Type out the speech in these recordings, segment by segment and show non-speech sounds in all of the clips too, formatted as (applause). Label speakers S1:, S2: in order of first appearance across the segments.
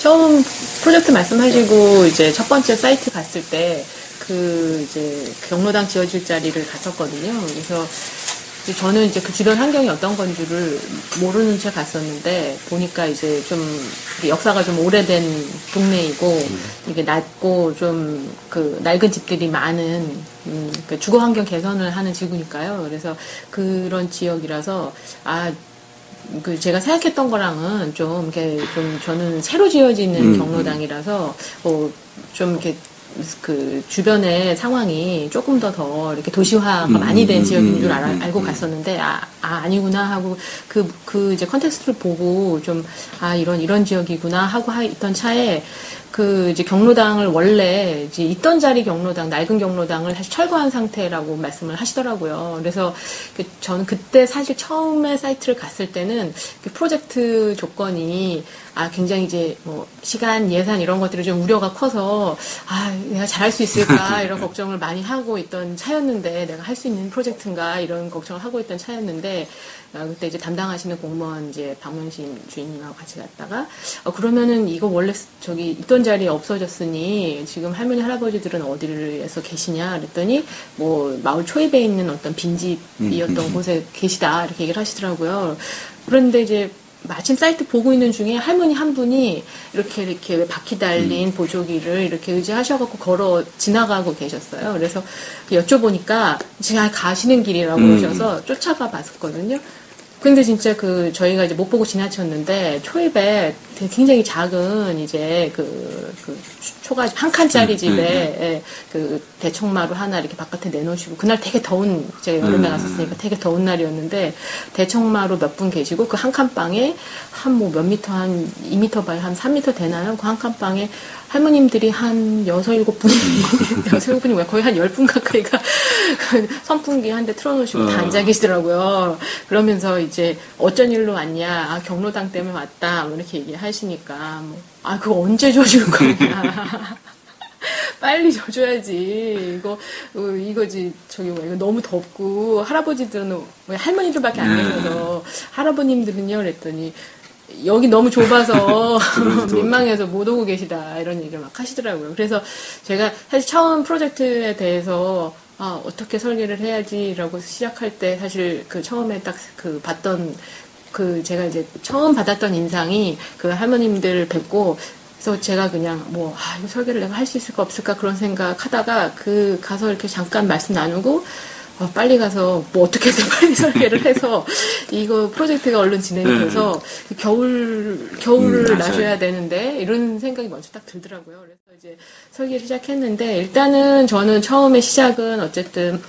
S1: 처음 프로젝트 말씀하시고 이제 첫 번째 사이트 갔을 때 그 이제 경로당 지어질 자리를 갔었거든요. 그래서 저는 이제 그 주변 환경이 어떤 건지를 모르는 채 갔었는데 보니까 이제 좀 역사가 좀 오래된 동네이고 이게 낮고 좀 그 낡은 집들이 많은 음, 그 주거 환경 개선을 하는 지구니까요. 그래서 그런 지역이라서 아. 그 제가 생각했던 거랑은 좀 이렇게 좀 저는 새로 지어지는
S2: 음,
S1: 경로당이라서 어좀 이렇게 그 주변의 상황이 조금 더 더 이렇게 도시화가
S2: 음,
S1: 많이 된
S2: 음,
S1: 지역인 줄
S2: 음,
S1: 알아,
S2: 음,
S1: 알고
S2: 음.
S1: 갔었는데 아, 아 아니구나 하고 그그 이제 컨텍스트를 보고 좀 아 이런 이런 지역이구나 하고 하, 있던 차에 그 이제 경로당을 원래 이제 있던 자리 경로당 낡은 경로당을 사실 철거한 상태라고 말씀을 하시더라고요. 그래서 그 저는 그때 사실 처음에 사이트를 갔을 때는 그 프로젝트 조건이 아 굉장히 이제 뭐 시간 예산 이런 것들이 좀 우려가 커서 아 내가 잘할 수 있을까 (laughs) 이런 걱정을 많이 하고 있던 차였는데 내가 할 수 있는 프로젝트인가 이런 걱정을 하고 있던 차였는데 아, 그때 이제 담당하시는 공무원 이제 박명신 주인님하고 같이 갔다가 어, 그러면은 이거 원래 쓰- 저기 있던 자리에 없어졌으니 지금 할머니 할아버지들은 어디에서 계시냐 그랬더니 뭐 마을 초입에 있는 어떤 빈집이었던 곳에 계시다 이렇게 얘기를 하시더라고요. 그런데 이제 마침 사이트 보고 있는 중에 할머니 한 분이 이렇게 이렇게 왜 바퀴 달린 보조기를 이렇게 의지하셔갖고 걸어 지나가고 계셨어요. 그래서 여쭤보니까 제가 가시는 길이라고
S2: 음.
S1: 그러셔서 쫓아가 봤었거든요. 근데 진짜 그 저희가 이제 못 보고 지나쳤는데 초입에 굉장히 작은 이제 그, 그 초가 한 칸짜리 집에 예, 그 대청마루 하나 이렇게 바깥에 내놓으시고 그날 되게 더운 제가 여름에
S2: 음.
S1: 갔었으니까 되게 더운 날이었는데 대청마루 몇 분 계시고 그 한 칸방에 한 뭐 몇 미터 한 2미터 바이 한 3미터 되나요? 그 한 칸방에 할머님들이 한 여섯 일곱 분이 (laughs) 여섯 일곱 분이 뭐야 거의 한 열 분 가까이가 그 (laughs) 선풍기 한 대 틀어놓으시고 다
S2: 어.
S1: 앉아 계시더라고요. 그러면서 이제 어쩐 일로 왔냐, 아, 경로당 때문에 왔다, 뭐 이렇게 얘기하시니까 뭐, 아 그거 언제 줘줄 거냐. (laughs) 빨리 져줘야지. 이거, 어, 이거지. 저기 뭐, 이거 너무 덥고, 할아버지들은, 왜 할머니들밖에 안 계셔서, 할아버님들은요, 그랬더니, 여기 너무 좁아서. (laughs) (laughs) 민망해서 못 오고 계시다 이런 얘기를 막 하시더라고요. 그래서 제가 사실 처음 프로젝트에 대해서 아, 어떻게 설계를 해야지라고 시작할 때 사실 그 처음에 딱 그 봤던 그 제가 이제 처음 받았던 인상이 그 할머님들 뵙고 그래서 제가 그냥 뭐, 아, 이거 설계를 내가 할 수 있을까 없을까 그런 생각 하다가 그 가서 이렇게 잠깐 말씀 나누고 어, 빨리 가서 뭐 어떻게든 (laughs) 빨리 설계를 해서 이거 프로젝트가 얼른 진행이
S2: 음.
S1: 돼서 그 겨울 겨울을
S2: 음.
S1: 나셔야 되는데 이런 생각이 먼저 딱 들더라고요. 그래서 이제 설계를 시작했는데 일단은 저는 처음에 시작은 어쨌든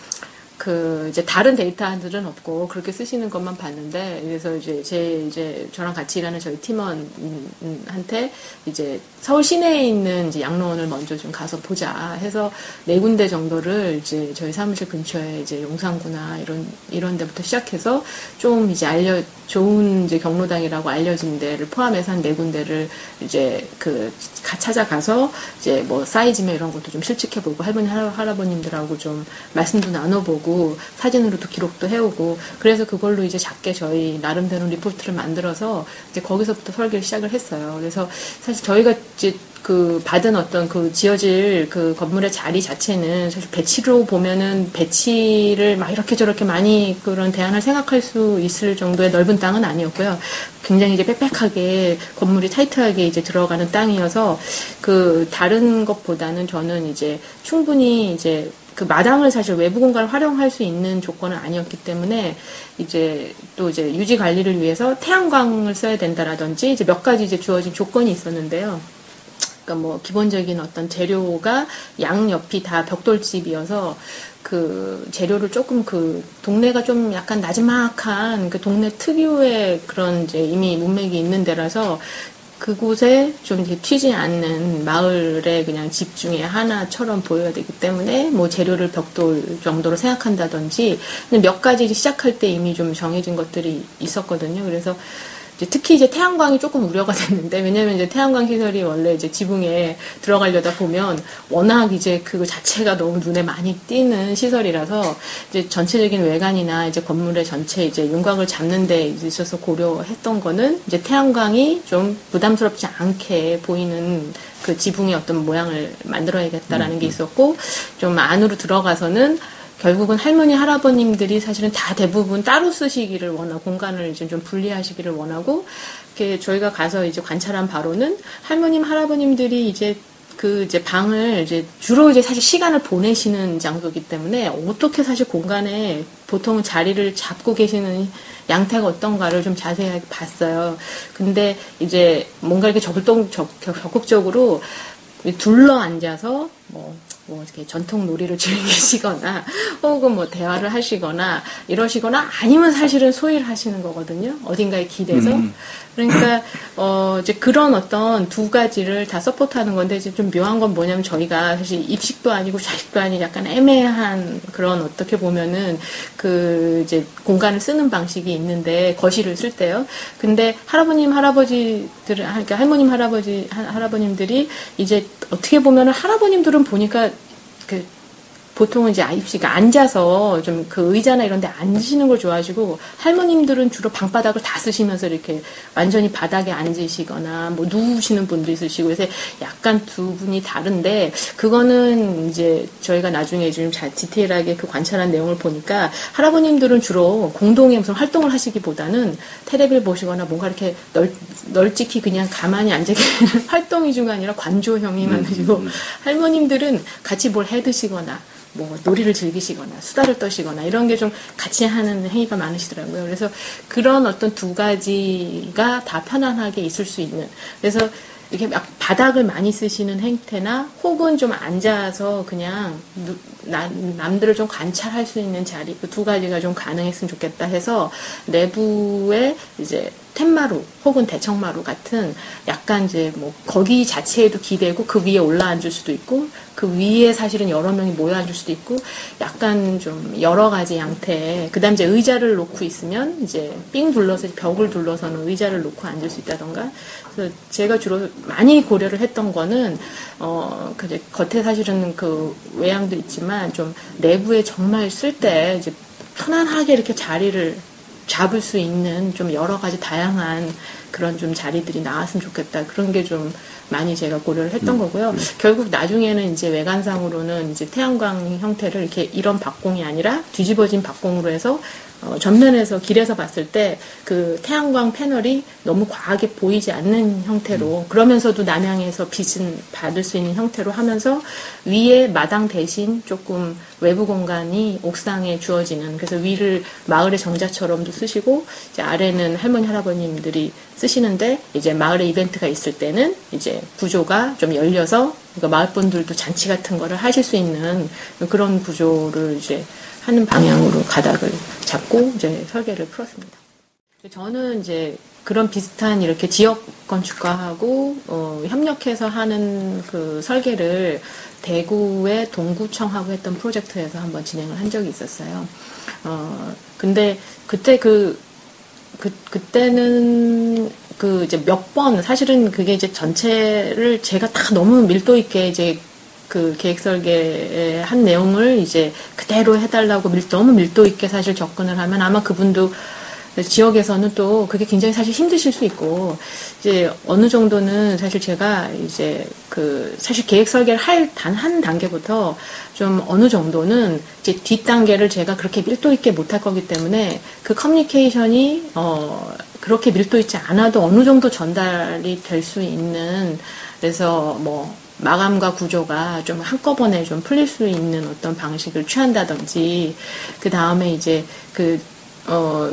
S1: 그 이제 다른 데이터들은 없고 그렇게 쓰시는 것만 봤는데 그래서 이제 제 이제 저랑 같이 일하는 저희 팀원한테 이제 서울 시내에 있는 이제 양로원을 먼저 좀 가서 보자 해서 네 군데 정도를 이제 저희 사무실 근처에 이제 용산구나 이런 이런 데부터 시작해서 좀 이제 알려 좋은 이제 경로당이라고 알려진 데를 포함해서 한 네 군데를 이제 그 가- 찾아가서 이제 뭐 사이즈며 이런 것도 좀 실측해보고 할머니 할아- 할아버님들하고 좀 말씀도 나눠보고 사진으로도 기록도 해오고 그래서 그걸로 이제 작게 저희 나름대로 리포트를 만들어서 이제 거기서부터 설계를 시작을 했어요. 그래서 사실 저희가 이제 그 받은 어떤 그 지어질 그 건물의 자리 자체는 사실 배치로 보면은 배치를 막 이렇게 저렇게 많이 그런 대안을 생각할 수 있을 정도의 넓은 땅은 아니었고요. 굉장히 이제 빽빽하게 건물이 타이트하게 이제 들어가는 땅이어서 그 다른 것보다는 저는 이제 충분히 이제 그 마당을 사실 외부 공간을 활용할 수 있는 조건은 아니었기 때문에 이제 또 이제 유지 관리를 위해서 태양광을 써야 된다라든지 이제 몇 가지 이제 주어진 조건이 있었는데요. 그러니까 뭐 기본적인 어떤 재료가 양 옆이 다 벽돌집이어서 그 재료를 조금 그 동네가 좀 약간 나지막한 그 동네 특유의 그런 이제 이미 문맥이 있는 데라서 그곳에 좀 이렇게 튀지 않는 마을의 그냥 집 중에 하나처럼 보여야 되기 때문에 뭐 재료를 벽돌 정도로 생각한다든지 몇 가지 시작할 때 이미 좀 정해진 것들이 있었거든요. 그래서 이제 특히 이제 태양광이 조금 우려가 (laughs) 됐는데 왜냐면 이제 태양광 시설이 원래 이제 지붕에 들어가려다 보면 워낙 이제 그거 자체가 너무 눈에 많이 띄는 시설이라서 이제 전체적인 외관이나 이제 건물의 전체 이제 윤곽을 잡는 데 있어서 고려했던 거는 이제 태양광이 좀 부담스럽지 않게 보이는 그 지붕의 어떤 모양을 만들어야겠다라는 게 있었고 좀 안으로 들어가서는 결국은 할머니 할아버님들이 사실은 다 대부분 따로 쓰시기를 원하고 공간을 이제 좀 분리하시기를 원하고 이렇게 저희가 가서 이제 관찰한 바로는 할머님 할아버님들이 이제 그 이제 방을 이제 주로 이제 사실 시간을 보내시는 장소이기 때문에 어떻게 사실 공간에 보통은 자리를 잡고 계시는 양태가 어떤가를 좀 자세하게 봤어요. 근데 이제 뭔가 이렇게 적극, 적극적으로 둘러 앉아서 뭐 뭐 이렇게 전통 놀이를 (laughs) 즐기시거나 혹은 뭐 대화를 하시거나 이러시거나 아니면 사실은 소일을 하시는 거거든요. 어딘가에 기대서. 음. 그러니까 어 이제 그런 어떤 두 가지를 다 서포트하는 건데 이제 좀 묘한 건 뭐냐면 저희가 사실 입식도 아니고 자식도 아닌 약간 애매한 그런 어떻게 보면은 그 이제 공간을 쓰는 방식이 있는데 거실을 쓸 때요. 근데 할아버님 할아버지들 그러니까 할머님 할아버지 할아버님들이 이제 어떻게 보면은 할아버님들은 보니까 그 보통은 이제 아이씨가 앉아서 좀 그 의자나 이런 데 앉으시는 걸 좋아하시고 할머님들은 주로 방바닥을 다 쓰시면서 이렇게 완전히 바닥에 앉으시거나 뭐 누우시는 분도 있으시고 그래서 약간 두 분이 다른데 그거는 이제 저희가 나중에 좀 잘 디테일하게 그 관찰한 내용을 보니까 할아버님들은 주로 공동의 무슨 활동을 하시기보다는 테레비를 보시거나 뭔가 이렇게 널, 널찍히 그냥 가만히 앉아 계시는 활동 위주가 아니라 관조형이 많으시고 음, 음, 음. 할머님들은 같이 뭘 해 드시거나 뭐 놀이를 즐기시거나 수다를 떠시거나 이런 게 좀 같이 하는 행위가 많으시더라고요. 그래서 그런 어떤 두 가지가 다 편안하게 있을 수 있는 그래서 이렇게 막 바닥을 많이 쓰시는 행태나 혹은 좀 앉아서 그냥 남들을 좀 관찰할 수 있는 자리 그 두 가지가 좀 가능했으면 좋겠다 해서 내부에 이제 텐마루 혹은 대청마루 같은 약간 이제 뭐 거기 자체에도 기대고 그 위에 올라앉을 수도 있고 그 위에 사실은 여러 명이 모여 앉을 수도 있고 약간 좀 여러 가지 양태. 그다음 이제 의자를 놓고 있으면 이제 삥 둘러서 벽을 둘러서는 의자를 놓고 앉을 수 있다던가. 그래서 제가 주로 많이 고려를 했던 거는 어 그제 겉에 사실은 그 외양도 있지만 좀 내부에 정말 쓸 때 이제 편안하게 이렇게 자리를 잡을 수 있는 좀 여러 가지 다양한 그런 좀 자리들이 나왔으면 좋겠다. 그런 게 좀 많이 제가 고려를 했던 음, 거고요. 음. 결국 나중에는 이제 외관상으로는 이제 태양광 형태를 이렇게 이런 박공이 아니라 뒤집어진 박공으로 해서 어, 전면에서 길에서 봤을 때 그 태양광 패널이 너무 과하게 보이지 않는 형태로 음. 그러면서도 남향에서 빛은 받을 수 있는 형태로 하면서 위에 마당 대신 조금 외부 공간이 옥상에 주어지는 그래서 위를 마을의 정자처럼도 쓰시고 이제 아래는 할머니 할아버님들이 쓰시는데 이제 마을에 이벤트가 있을 때는 이제 구조가 좀 열려서 그러니까 마을 분들도 잔치 같은 거를 하실 수 있는 그런 구조를 이제 하는 방향으로 가닥을 잡고 이제 설계를 풀었습니다. 저는 이제 그런 비슷한 이렇게 지역 건축가하고 어, 협력해서 하는 그 설계를 대구의 동구청하고 했던 프로젝트에서 한번 진행을 한 적이 있었어요. 어, 근데 그때 그, 그, 그때는 그 이제 몇 번, 사실은 그게 이제 전체를 제가 다 너무 밀도 있게 이제 그 계획 설계의 한 내용을 이제 그대로 해달라고 밀, 너무 밀도 있게 사실 접근을 하면 아마 그분도 지역에서는 또 그게 굉장히 사실 힘드실 수 있고 이제 어느 정도는 사실 제가 이제 그 사실 계획 설계를 할 단 한 단계부터 좀 어느 정도는 이제 뒷 단계를 제가 그렇게 밀도 있게 못할 거기 때문에 그 커뮤니케이션이 어 그렇게 밀도 있지 않아도 어느 정도 전달이 될 수 있는 그래서 뭐 마감과 구조가 좀 한꺼번에 좀 풀릴 수 있는 어떤 방식을 취한다든지 그 다음에 이제 그 어,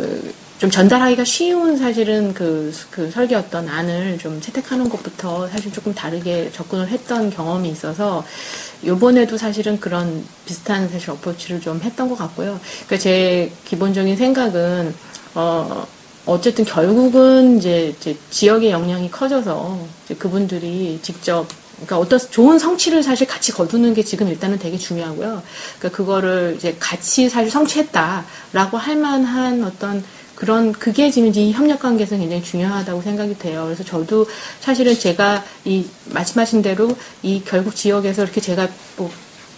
S1: 좀 전달하기가 쉬운 사실은 그, 그 설계 어떤 안을 좀 채택하는 것부터 사실 조금 다르게 접근을 했던 경험이 있어서 요번에도 사실은 그런 비슷한 사실 어프로치를 좀 했던 것 같고요. 그러니까 제 기본적인 생각은 어, 어쨌든 결국은 이제, 이제 지역의 영향이 커져서 그분들이 직접 그러니까 어떤 좋은 성취를 사실 같이 거두는 게 지금 일단은 되게 중요하고요. 그러니까 그거를 이제 같이 사실 성취했다라고 할 만한 어떤 그런 그게 지금 이 협력 관계에서 굉장히 중요하다고 생각이 돼요. 그래서 저도 사실은 제가 이 말씀하신 대로 이 결국 지역에서 이렇게 제가 뭐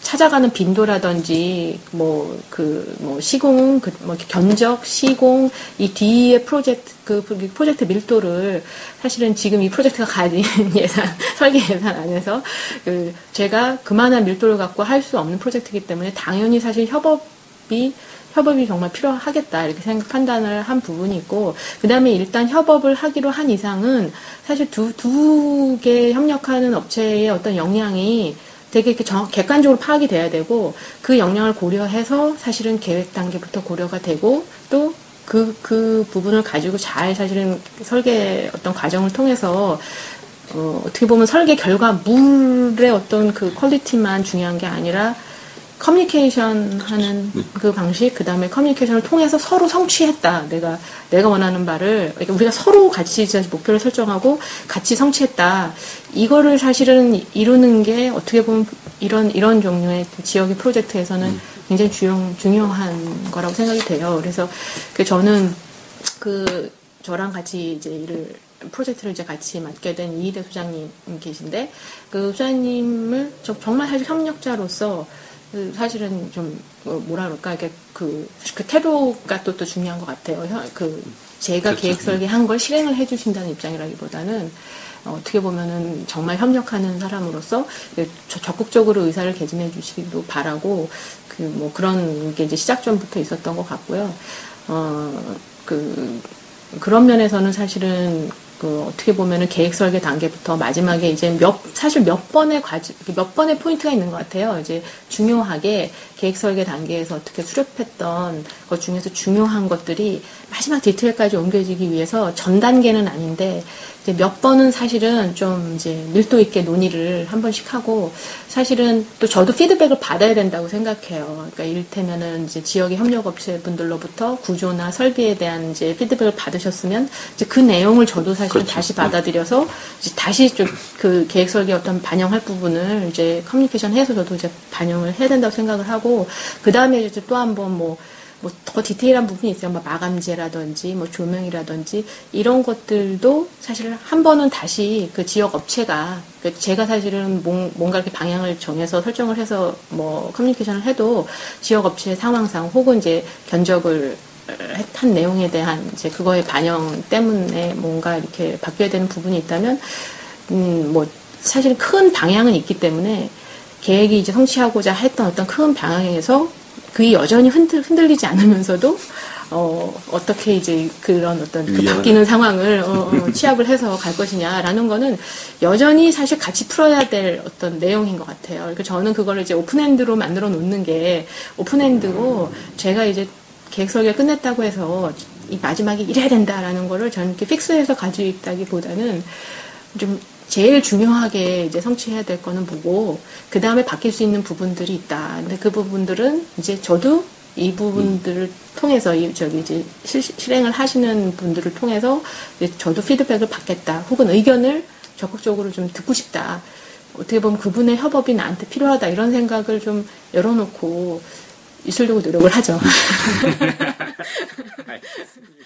S1: 찾아가는 빈도라든지 뭐 그 뭐 시공 그 뭐 견적 시공 이 뒤에 프로젝트 그 프로젝트 밀도를 사실은 지금 이 프로젝트가 가진 (laughs) 예산 설계 예산 안에서 그 제가 그만한 밀도를 갖고 할 수 없는 프로젝트이기 때문에 당연히 사실 협업이 협업이 정말 필요하겠다 이렇게 생각 판단을 한 부분이 있고 그 다음에 일단 협업을 하기로 한 이상은 사실 두 두 개 협력하는 업체의 어떤 역량이 되게 이렇게 정, 객관적으로 파악이 돼야 되고 그 역량을 고려해서 사실은 계획 단계부터 고려가 되고 또 그, 그 부분을 가지고 잘 사실은 설계 어떤 과정을 통해서 어, 어떻게 보면 설계 결과물의 어떤 그 퀄리티만 중요한 게 아니라 커뮤니케이션 하는 그 방식, 그 다음에 커뮤니케이션을 통해서 서로 성취했다. 내가, 내가 원하는 바를, 그러니까 우리가 서로 같이 목표를 설정하고 같이 성취했다. 이거를 사실은 이루는 게 어떻게 보면 이런, 이런 종류의 지역의 프로젝트에서는 굉장히 중요, 중요한 거라고 생각이 돼요. 그래서 그 저는 그, 저랑 같이 이제 일을 프로젝트를 이제 같이 맡게 된 이희대 소장님 계신데 그 소장님을 정말 사실 협력자로서 그 사실은 좀뭐 뭐라 그럴까 이게 그, 그 태도가 또, 또 중요한 것 같아요. 그 제가 그렇죠. 계획 설계한 걸 실행을 해주신다는 입장이라기보다는 어, 떻게 보면은 정말 협력하는 사람으로서 적극적으로 의사를 개진해 주시기도 바라고 그 뭐 그런 게 이제 시작점부터 있었던 것 같고요. 어, 그 그런 면에서는 사실은 그 어떻게 보면은 계획 설계 단계부터 마지막에 이제 몇 사실 몇 번의 과정 몇 번의 포인트가 있는 것 같아요. 이제 중요하게 계획 설계 단계에서 어떻게 수렵했던 것 중에서 중요한 것들이 마지막 디테일까지 옮겨지기 위해서 전 단계는 아닌데 몇 번은 사실은 좀 이제 밀도 있게 논의를 한 번씩 하고 사실은 또 저도 피드백을 받아야 된다고 생각해요. 그러니까 이를테면은 이제 지역의 협력업체 분들로부터 구조나 설비에 대한 이제 피드백을 받으셨으면 이제 그 내용을 저도 사실은 그렇죠. 다시 받아들여서 이제 다시 좀 그 계획 설계 어떤 반영할 부분을 이제 커뮤니케이션 해서 저도 이제 반영을 해야 된다고 생각을 하고 그 다음에 이제 또 한번 뭐 뭐 더 디테일한 부분이 있어요. 뭐 마감재라든지 뭐 조명이라든지 이런 것들도 사실 한 번은 다시 그 지역 업체가 그 제가 사실은 뭔가 이렇게 방향을 정해서 설정을 해서 뭐 커뮤니케이션을 해도 지역 업체의 상황상 혹은 이제 견적을 한 내용에 대한 이제 그거의 반영 때문에 뭔가 이렇게 바뀌어야 되는 부분이 있다면 음 뭐 사실 큰 방향은 있기 때문에 계획이 이제 성취하고자 했던 어떤 큰 방향에서 그게 여전히 흔들, 흔들리지 않으면서도 어, 어떻게 이제 그런 어떤 그 바뀌는 상황을 어, 어, (laughs) 취합을 해서 갈 것이냐라는 거는 여전히 사실 같이 풀어야 될 어떤 내용인 것 같아요. 그러니까 저는 그걸 이제 오픈핸드로 만들어 놓는 게 오픈핸드로 제가 이제 계획 설계 끝냈다고 해서 이 마지막에 이래야 된다라는 거를 저는 이렇게 픽스해서 가지고 있다기보다는 좀 제일 중요하게 이제 성취해야 될 거는 보고 그 다음에 바뀔 수 있는 부분들이 있다. 근데 그 부분들은 이제 저도 이 부분들을 음. 통해서 이 저기 이제 실, 실행을 하시는 분들을 통해서 저도 피드백을 받겠다. 혹은 의견을 적극적으로 좀 듣고 싶다. 어떻게 보면 그분의 협업이 나한테 필요하다 이런 생각을 좀 열어놓고 있으려고 노력을 하죠. (laughs) (laughs)